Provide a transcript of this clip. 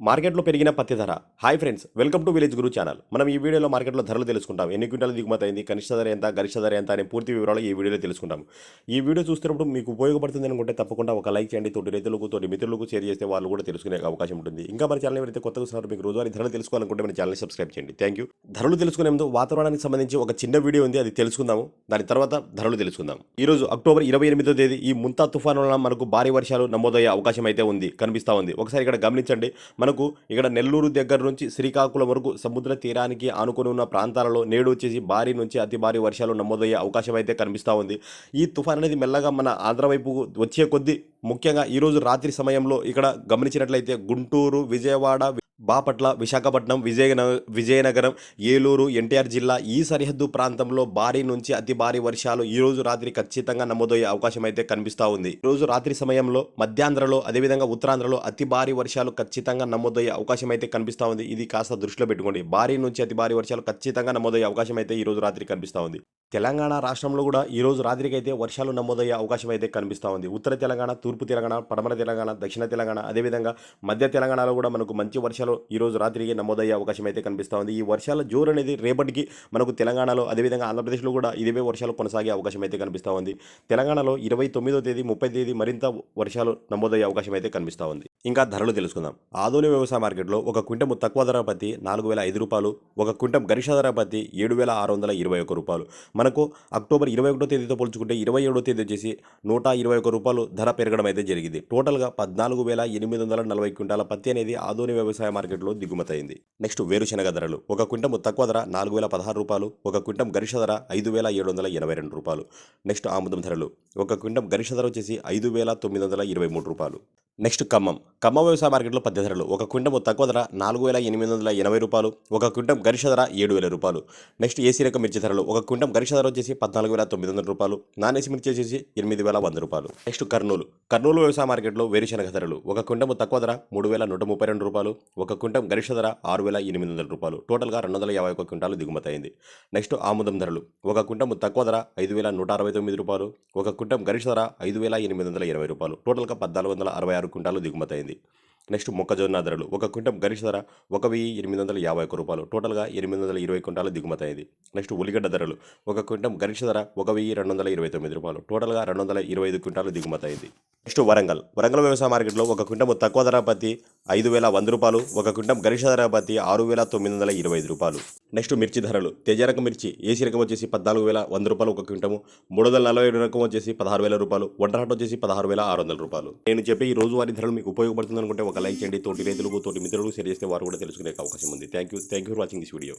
మార్కెట్లో పెరిగిన పత్తి ధర. Hi friends welcome to village guru channel. మనం ఈ వీడియోలో మార్కెట్లో ధరలు తెలుసుకుంటాం. ఎన్ని క్వింటాలు దిగుమతి అయింది కనిష్ట ధర ఎంత గరిష్ట ధర ఎంత అనే పూర్తి వివరాలు ఈ వీడియోలో తెలుసుకుంటాం. ఈ వీడియో చూస్తున్నప్పుడు మీకు ఉపయోగపడుతుంది అనుకుంటే తప్పకుండా ఒక లైక్ చేయండి. తోటి రైతులకు తోటి మిత్రులకు షేర్ చేస్తే వాళ్ళు కూడా తెలుసుకునే అవకాశం ఉంటుంది. ఇంకా మన ఛానల్ ఎవరైతే కొత్తగా వస్తున్నారో మీకు రోజువారీ ధరలు తెలుసుకోవాలనుకుంటే మన ఛానల్ సబ్స్క్రైబ్ చేయండి. థ్యాంక్ యూ ధరలు తెలుసుకునే ముందు వాతావరణానికి సంబంధించి ఒక చిన్న వీడియో ఉంది అది తెలుసుకుందాము. దాని తర్వాత ధరలు తెలుసుకుందాం. ఈ రోజు అక్టోబర్ ఇరవై ఎనిమిదో తేదీ ఈ ముంతా తుఫాను వలన మనకు భారీ వర్షాలు నమోదయ్యే అవకాశం అయితే ఉంది కనిపిస్తా ఉంది. ఒకసారి ఇక్కడ గమనించండి. మనకు ఇక్కడ నెల్లూరు దగ్గర నుంచి శ్రీకాకుళం వరకు సముద్ర తీరానికి ఆనుకుని ఉన్న ప్రాంతాలలో నేడు వచ్చేసి భారీ నుంచి అతి భారీ వర్షాలు నమోదయ్యే అవకాశం అయితే కనిపిస్తూ ఉంది. ఈ తుఫాన్ అనేది మెల్లగా మన ఆంధ్ర వైపు వచ్చే కొద్దీ ముఖ్యంగా ఈరోజు రాత్రి సమయంలో ఇక్కడ గమనించినట్లయితే గుంటూరు విజయవాడ బాపట్ల విశాఖపట్నం విజయనగరం విజయనగరం ఏలూరు ఎన్టీఆర్ జిల్లా ఈ సరిహద్దు ప్రాంతంలో భారీ నుంచి అతి భారీ వర్షాలు ఈ రోజు రాత్రి ఖచ్చితంగా నమోదయ్యే అవకాశం అయితే కనిపిస్తూ ఉంది. ఈ రోజు రాత్రి సమయంలో మధ్యాంధ్రలో అదేవిధంగా ఉత్తరాంధ్రలో అతి భారీ వర్షాలు ఖచ్చితంగా నమోదయ్యే అవకాశం అయితే కనిపిస్తూ ఉంది. ఇది కాస్త దృష్టిలో పెట్టుకోండి. భారీ నుంచి అతి భారీ వర్షాలు ఖచ్చితంగా నమోదయ్యే అవకాశం అయితే ఈ రోజు రాత్రి కనిపిస్తూ ఉంది. తెలంగాణ రాష్ట్రంలో కూడా ఈరోజు రాత్రికైతే రాత్రికి అయితే వర్షాలు నమోదయ్యే అవకాశం అయితే కనిపిస్తూ ఉంది. ఉత్తర తెలంగాణ తూర్పు తెలంగాణ పడమర తెలంగాణ దక్షిణ తెలంగాణ అదేవిధంగా మధ్య తెలంగాణలో కూడా మనకు మంచి వర్షాలు ఈరోజు రాత్రికి నమోదయ్యే అవకాశం అయితే కనిపిస్తూ ఉంది. ఈ వర్షాల జోరు అనేది రేపటికి మనకు తెలంగాణలో అదేవిధంగా ఆంధ్రప్రదేశ్లో కూడా ఇదే వర్షాలు కొనసాగే అవకాశం అయితే కనిపిస్తూ ఉంది. తెలంగాణలో ఇరవై తొమ్మిదో తేదీ ముప్పై తేదీ మరింత వర్షాలు నమోదయ్యే అవకాశం అయితే కనిపిస్తూ ఉంది. ఇంకా ధరలు తెలుసుకుందాం. ఆధునిక వ్యవసాయ మార్కెట్లో ఒక క్వింటం తక్కువ ధర పత్తి నాలుగు వేల ఐదు రూపాయలు ఒక క్వింటం గరిష్ట ధర పత్తి ఏడు వేల ఆరు వందల ఇరవై ఒక్క రూపాయలు. మనకు అక్టోబర్ ఇరవై ఒకటో తేదీతో పోల్చుకుంటే ఇరవై ఏడో తేదీ వచ్చేసి నూట ఇరవై ఒక్క రూపాయలు ధర పెరగడం అయితే జరిగింది. టోటల్గా పద్నాలుగు వేల ఎనిమిది వందల నలభై క్వింటాల పత్తి అనేది ఆధునిక వ్యవసాయ మార్కెట్లో దిగుమతయింది. నెక్స్ట్ వేరుశనగ ధరలు. ఒక క్వింటం తక్కువ ధర నాలుగు వేల పదహారు రూపాయలు. ఒక క్వింటం గరిష్ట ధర ఐదు వేల ఏడు వందల ఎనభై రెండు రూపాయలు. నెక్స్ట్ ఆముదం ధరలు. ఒక క్వింటం గరిష్ట ధర వచ్చేసి ఐదు వేల తొమ్మిది వందల ఇరవై మూడు రూపాయలు. నెక్స్ట్ ఖమ్మం. ఖమ్మం వ్యవసాయ మార్కెట్లో పద్దె ధరలు. ఒక క్వింటం తక్కువ ధర నాలుగు వేల ఎనిమిది వందల ఎనభై రూపాయలు. ఒక క్వింటం గరిష్ట ధర ఏడు వేల రూపాయలు. నెక్స్ట్ ఏసీ రకం మిర్చి ధరలు. ఒక క్వింటం గరిష్ట ధర వచ్చేసి పద్నాలుగు వేల తొమ్మిది వందల రూపాయలు నాన్ ఏసీ మిర్చి వచ్చేసి ఎనిమిది వేల వంద రూపాయలు. నెక్స్ట్ కర్నూలు. కర్నూలు వ్యవసాయ మార్కెట్లో వేరుశనగ ధరలు ఒక క్వింటం తక్కువ ధర మూడు వేల నూట ముప్పై రెండు రూపాయలు ఒక క్వింటం గరిష్ట ధర ఆరు వేల ఎనిమిది వందల రూపాయలు. టోటల్గా రెండు వందల యాభై ఒక క్వింటాలు దిగుమతి అయింది. నెక్స్ట్ ఆముదం ధరలు ఒక క్వింటం తక్కువ ధర ఐదు వేల నూట అరవై తొమ్మిది రూపాయలు ఒక క్వింటం గరిష్ట ధర ఐదు వేల ఎనిమిది వందల ఇరవై రూపాయలు. టోటల్గా పద్నాలుగు వందల అరవై ఆరు క్వింటాలు దిగుమతి అయింది. నెక్స్ట్ మొక్కజొన్న ధరలు. ఒక క్వింటం గరిష్ట ధర ఒక వెయ్యి ఎనిమిది వందల యాభై ఒక్క రూపాయలు. టోటల్గా ఎనిమిది వందల ఇరవై క్వింటాలు దిగుమతి అయింది. నెక్స్ట్ ఉల్లిగడ్డ ధరలు. ఒక క్వింటం గరిష్ట ధర ఒక వెయ్యి రెండు వందల ఇరవై తొమ్మిది రూపాయలు. టోటల్గా రెండు వందల ఇరవై ఐదు క్వింటాలు దిగుమతి అయింది. నెక్స్ట్ వరంగల్. వరంగల్ వ్యవసాయ మార్కెట్లో ఒక క్వింటం తక్కువ ధర పత్తి ఐదు వేల వంద రూపాయలు ఒక క్వింటం గరిష్ట ధర పత్తి ఆరు వేల తొమ్మిది వందల ఇరవై ఐదు రూపాయలు. నెక్స్ట్ మిర్చి ధరలు. తేజ రకం మిర్చి ఏసీ రకం వచ్చేసి పద్నాలుగు వేల వంద రూపాయలు ఒక క్వింటము మూడు వందల నలభై ఏడు రకం వచ్చేసి పదహారు వేల రూపాయలు వంటరాట్ వచ్చేసి పదహారు వేల ఆరు వందల రూపాయలు. నేను చెప్పి ఈ రోజువారీ ధరలు మీకు ఉపయోగపడుతుంది అనుకుంటే ఒక లైక్ చేయండి. తోటి రైతులకు తోటి మిత్రులకు షేర్ చేస్తే వారు కూడా తెలుసుకునే అవకాశం ఉంది. Thank you thank you for watching this video